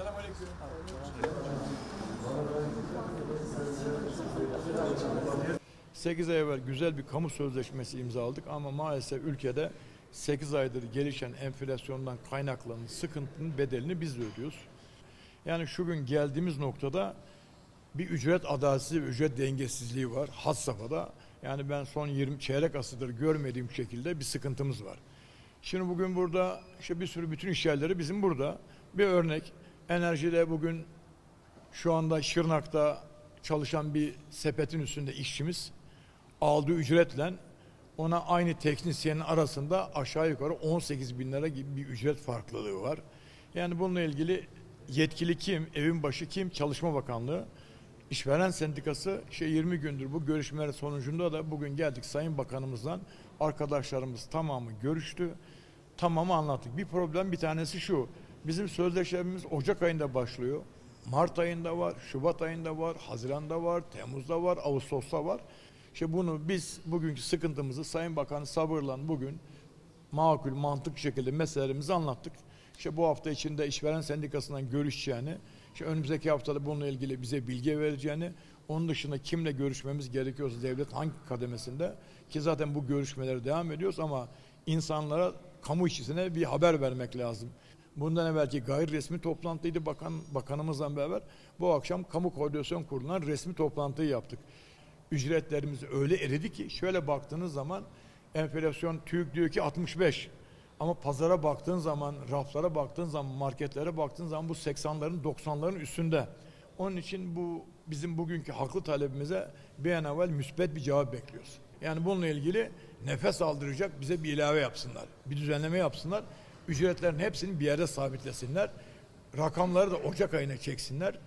Selamünaleyküm. 8 ay evvel güzel bir kamu sözleşmesi imzaladık ama maalesef ülkede 8 aydır gelişen enflasyondan kaynaklanan sıkıntının bedelini biz de ödüyoruz. Yani şu gün geldiğimiz noktada bir ücret adaletsizliği ücret dengesizliği var had safhada. Yani ben son 20 çeyrek asırdır görmediğim şekilde bir sıkıntımız var. Şimdi bugün burada işte bir sürü bütün iş yerleri bizim burada. Bir örnek enerjide bugün şu anda Şırnak'ta çalışan bir sepetin üstünde işçimiz aldığı ücretle ona aynı teknisyenin arasında aşağı yukarı 18 bin lira gibi bir ücret farklılığı var. Yani bununla ilgili yetkili kim, evin başı kim, Çalışma Bakanlığı, İşveren Sendikası işte 20 gündür bu görüşmeler sonucunda da bugün geldik Sayın Bakanımızdan arkadaşlarımız tamamı görüştü. Tamamı anlattık. Bir problem bir tanesi şu. Bizim sözleşmemiz Ocak ayında başlıyor. Mart ayında var, Şubat ayında var, Haziran'da var, Temmuz'da var, Ağustos'ta var. İşte bunu biz bugünkü sıkıntımızı Sayın Bakan sabırla bugün makul, mantık şekilde meselelerimizi anlattık. İşte bu hafta içinde işveren sendikasından görüşeceğini, işte önümüzdeki haftada bununla ilgili bize bilgi vereceğini, onun dışında kimle görüşmemiz gerekiyorsa devlet hangi kademesinde ki zaten bu görüşmelere devam ediyoruz ama insanlara kamu işçisine bir haber vermek lazım. Bundan evvelki gayri resmi toplantıydı bakan bakanımızla beraber. Bu akşam kamu koordinasyon kurulundan resmi toplantıyı yaptık. Ücretlerimiz öyle eridi ki şöyle baktığınız zaman enflasyon TÜİK diyor ki 65. Ama pazara baktığın zaman, raflara baktığın zaman, marketlere baktığın zaman bu 80'ların 90'ların üstünde. Onun için bu bizim bugünkü haklı talebimize bir an evvel müsbet bir cevap bekliyoruz. Yani bununla ilgili nefes aldıracak bize bir ilave yapsınlar. Bir düzenleme yapsınlar. Ücretlerin hepsini bir yerde sabitlesinler. Rakamları da Ocak ayına çeksinler.